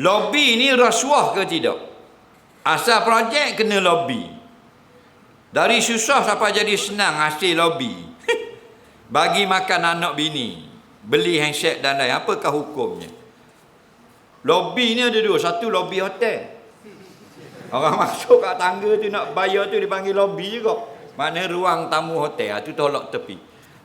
Lobby ni rasuah ke tidak? Asal projek kena lobby. Dari susah sampai jadi senang hasil lobby. Bagi makan anak bini. Beli handset dan lain. Apakah hukumnya? Lobby ni ada dua. Satu lobby hotel. Orang masuk kat tangga tu nak bayar tu dipanggil lobby juga. Mana ruang tamu hotel. Itu tolak tepi.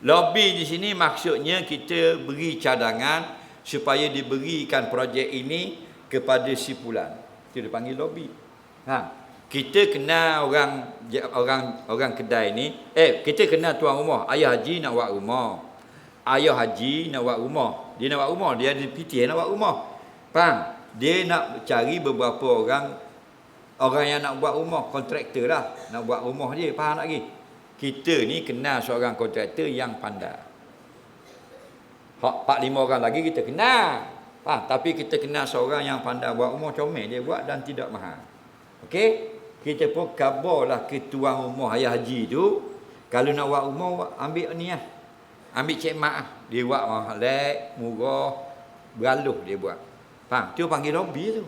Lobby di sini maksudnya kita beri cadangan supaya diberikan projek ini kepada si fulan. Itu dipanggil lobby. Ha. Kita kenal orang orang orang kedai ni, eh kita kenal tuan rumah, ayah haji nak buat rumah. Ayah haji nak buat rumah. Dia nak buat rumah, dia ada PT nak buat rumah. Faham? Dia nak cari beberapa orang orang yang nak buat rumah, kontraktor lah, nak buat rumah dia. Faham tak lagi? Kita ni kenal seorang kontraktor yang pandai. Hak 4 5 orang lagi kita kenal. Ha, tapi kita kenal seorang yang pandai buat rumah comel dia buat dan tidak mahal. Okey? Kita pun kabarlah ke tuan rumah ayah haji tu kalau nak buat rumah ambil ni lah. Ambil cek mak lah. Dia buat mahal, murah, beraluh dia buat. Faham? Tu panggil lobby tu.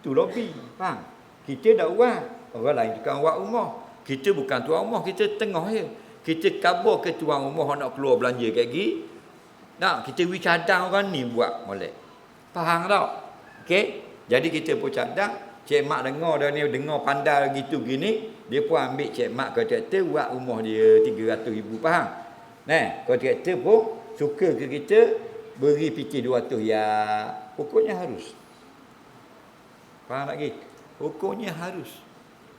Tu lobby. Faham? Kita dah buat. Orang lain tukang buat rumah. Kita bukan tuan rumah, kita tengah je. Kita kabar ke tuan rumah nak keluar belanja kat Nak kita wi cadang orang ni buat molek. Faham tak? Okey. Jadi kita pun cadang, cik mak dengar dah ni dengar pandai gitu gini, dia pun ambil cik mak kontraktor buat rumah dia 300,000 faham? Nah, kontraktor pun suka ke kita beri PT 200 ya. Pokoknya harus. Faham lagi? Hukumnya harus.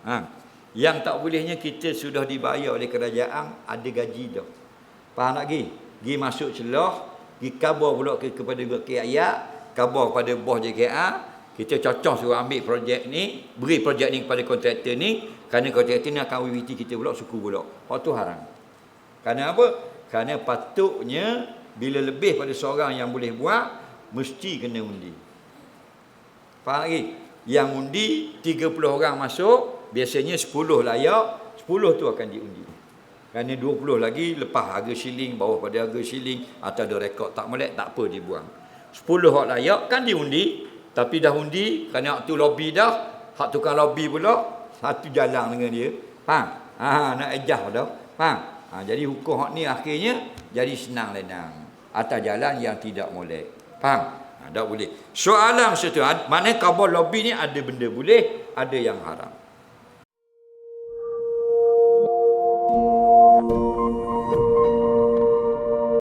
Ha. Yang tak bolehnya kita sudah dibayar oleh kerajaan ada gaji dah. Faham lagi? Gi masuk celah, gi khabar pula ke, kepada rakyat, khabar pada bos JKA, kita cocok suruh ambil projek ni, beri projek ni kepada kontraktor ni, kerana kontraktor ni akan WVT kita pula suku pula. Hak tu haram. Kerana apa? Kerana patutnya bila lebih pada seorang yang boleh buat, mesti kena undi. Faham lagi? Yang undi 30 orang masuk, biasanya 10 layak, 10 tu akan diundi. Kerana 20 lagi lepas harga shilling, bawah pada harga shilling atau ada rekod tak melek, tak apa dibuang. 10 hak layak kan diundi, tapi dah undi, kerana hak tu lobby dah, hak tukang lobby pula, satu jalan dengan dia. Faham? Ha, nak ejah dah. Faham? Ha, jadi hukum hak ni akhirnya jadi senang lenang. Atas jalan yang tidak molek. Faham? Ha, tak boleh. Soalan satu, mana kabar lobby ni ada benda boleh, ada yang haram.